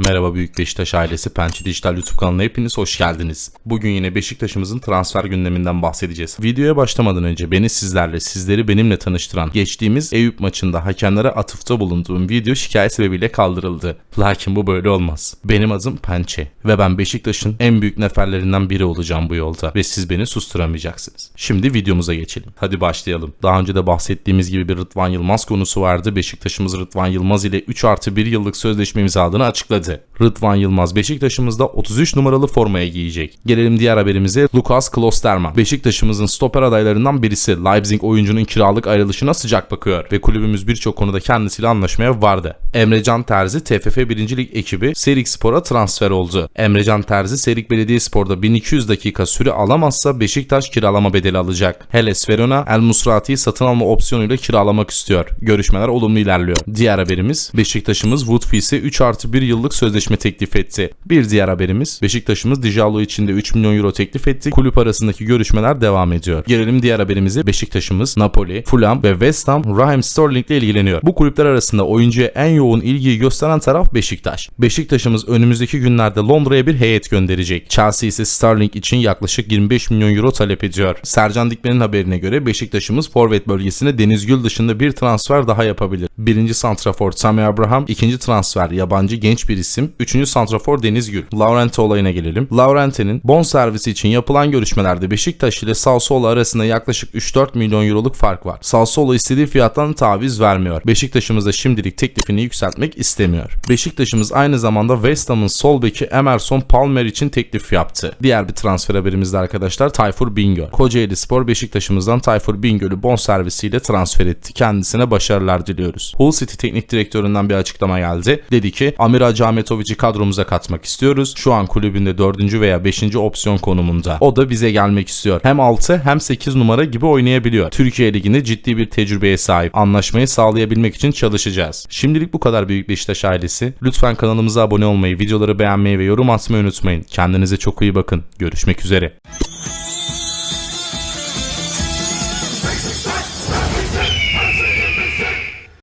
Merhaba Büyük Beşiktaş ailesi Pençe Dijital YouTube kanalına hepiniz hoş geldiniz. Bugün yine Beşiktaş'ımızın transfer gündeminden bahsedeceğiz. Videoya başlamadan önce beni sizlerle, sizleri benimle tanıştıran geçtiğimiz Eyüp maçında hakemlere atıfta bulunduğum video şikayet sebebiyle kaldırıldı. Lakin bu böyle olmaz. Benim adım Pençe ve ben Beşiktaş'ın en büyük neferlerinden biri olacağım bu yolda ve siz beni susturamayacaksınız. Şimdi videomuza geçelim. Hadi başlayalım. Daha önce de bahsettiğimiz gibi bir Rıdvan Yılmaz konusu vardı. Beşiktaş'ımız Rıdvan Yılmaz ile 3 artı 1 yıllık sözleşme imzaladığını açıkladı. Rıdvan Yılmaz Beşiktaş'ımızda 33 numaralı formaya giyecek. Gelelim diğer haberimize Lukas Klosterman. Beşiktaş'ımızın stoper adaylarından birisi Leipzig oyuncunun kiralık ayrılışına sıcak bakıyor ve kulübümüz birçok konuda kendisiyle anlaşmaya vardı. Emrecan Terzi TFF 1. Lig ekibi Serik Spor'a transfer oldu. Emrecan Terzi Serik Belediyespor'da 1200 dakika süre alamazsa Beşiktaş kiralama bedeli alacak. Hellas Verona El Musrati'yi satın alma opsiyonuyla kiralamak istiyor. Görüşmeler olumlu ilerliyor. Diğer haberimiz Beşiktaş'ımız Woodfees'e 3 artı 1 yıllık sözleşme teklif etti. Bir diğer haberimiz Beşiktaş'ımız Dijalo için de 3 milyon euro teklif etti. Kulüp arasındaki görüşmeler devam ediyor. Gelelim diğer haberimize Beşiktaş'ımız Napoli, Fulham ve West Ham Raheem Sterling ile ilgileniyor. Bu kulüpler arasında oyuncuya en yoğun ilgiyi gösteren taraf Beşiktaş. Beşiktaş'ımız önümüzdeki günlerde Londra'ya bir heyet gönderecek. Chelsea ise Sterling için yaklaşık 25 milyon euro talep ediyor. Sercan Dikmen'in haberine göre Beşiktaş'ımız forvet bölgesine Deniz Gül dışında bir transfer daha yapabilir. Birinci santrafor Tammy Abraham, ikinci transfer yabancı genç bir isim, üçüncü santrafor Deniz Gül. Laurente olayına gelelim. Laurente'nin bon servisi için yapılan görüşmelerde Beşiktaş ile Sassuolo arasında yaklaşık 3-4 milyon euroluk fark var. Sassuolo istediği fiyattan taviz vermiyor. Beşiktaş'ımız da şimdilik teklifini yükseltmek istemiyor. Beşiktaş'ımız aynı zamanda West Ham'ın sol beki Emerson Palmer için teklif yaptı. Diğer bir transfer haberimizde arkadaşlar Tayfur Bingöl. Kocaeli Spor Beşiktaş'ımızdan Tayfur Bingöl'ü bon servisiyle transfer etti. Kendisine başarılar diliyoruz. Hull City teknik direktöründen bir açıklama geldi. Dedi ki Amir Hacı Ahmetovic'i kadromuza katmak istiyoruz. Şu an kulübünde 4. veya 5. opsiyon konumunda. O da bize gelmek istiyor. Hem 6 hem 8 numara gibi oynayabiliyor. Türkiye Ligi'nde ciddi bir tecrübeye sahip. Anlaşmayı sağlayabilmek için çalışacağız. Şimdilik bu kadar Büyük Beşiktaş ailesi. Lütfen kanalımıza abone olmayı, videoları beğenmeyi ve yorum atmayı unutmayın. Kendinize çok iyi bakın. Görüşmek üzere.